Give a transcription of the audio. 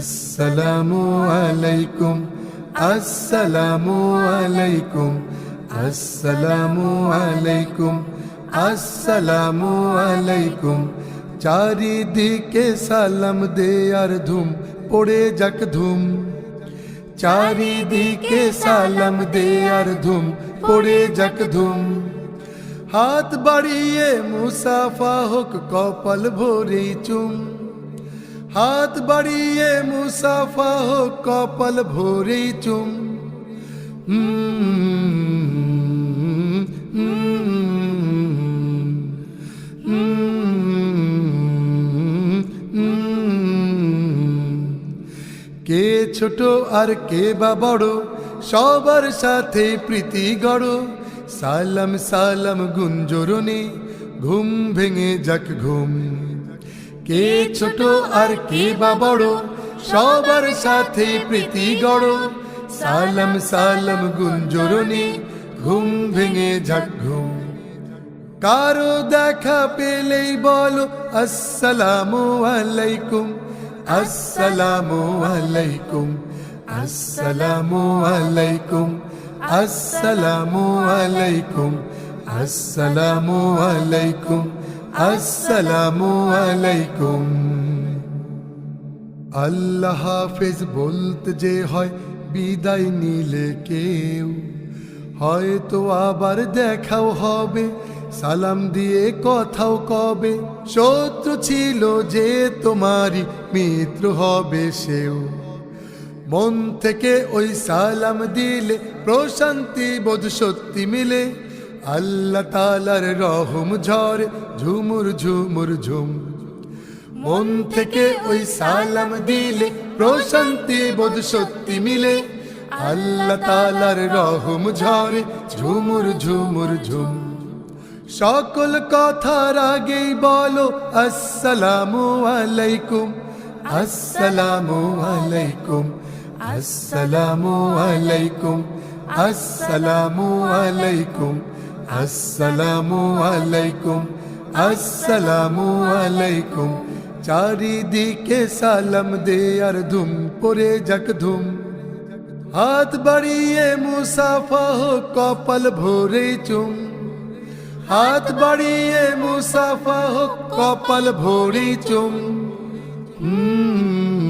আসসালামু আলাইকুম আসসালামু আলাইকুম আসসালামু আলাইকুম আসসালামু আলাইকুম। চারিদিকে সালাম দে আর ধুম, পড়ে যাক ধুম। চারিদিকে সালাম দে আর ধুম, পড়ে যাক ধুম। হাত বাড়িয়ে মুসাফা হোক, কপাল ভরে চুম। হাত বাড়িয়ে মুসাফা হোক, কপাল ভরে চুম। কে ছোট আর কে বা বড়, সবার সাথে প্রীতি গড় সালাম সালাম, গুঞ্জরণে ঘুম ভেঙে যাক ঘুম কে ছোট আর কে বা বড়, সবার সাথে প্রীতি গড়। সালাম সালাম, গুঞ্জরণে ঘুম ভেঙে ঘুম কারও দেখা পেলেই বলো, আসসালামু আলাইকুম আসসালামু আলাইকুম আসসালামু আলাইকুম আসসালামু আলাইকুম আসসালামু আলাইকুম আসসালামু আলাইকুম। আল্লাহ হাফেজ বলতে যে হয়, বিদায় নিলে কেউ। হয়তো আবার দেখাও হবে, সালাম দিয়ে কথাও কবে। শত্রু ছিল যে তোমারই মিত্র হবে সেও। মন থেকে ওই সালাম দিলে প্রশান্তি বোধ সত্যি মিলে। আল্লাহ তালার রহম ঝরে ঝুমুর ঝুমুর, ঝুম। মন থেকে ওই সালাম দিলে, প্রশান্তি বোধ সত্যি মিলে। আল্লাহ তালার রহম ঝরে ঝুমুর ঝুমুর, ঝুম। সকল কথার আগেই বলো, আসসালামু আলাইকুম আসসালামু আলাইকুম আসসালামু আলাইকুম আসসালামু আলাইকুম। আসসালামু আলাইকুম আসসালামু আলাইকুম। চারিদিকে সালাম দে আর ধুম পরে যাক ধুম। হাত বাড়িয়ে মুসাফা হোক কপাল ভরে চুম। হাত বাড়িয়ে মুসাফা হোক কপাল ভরে চুম। হুম,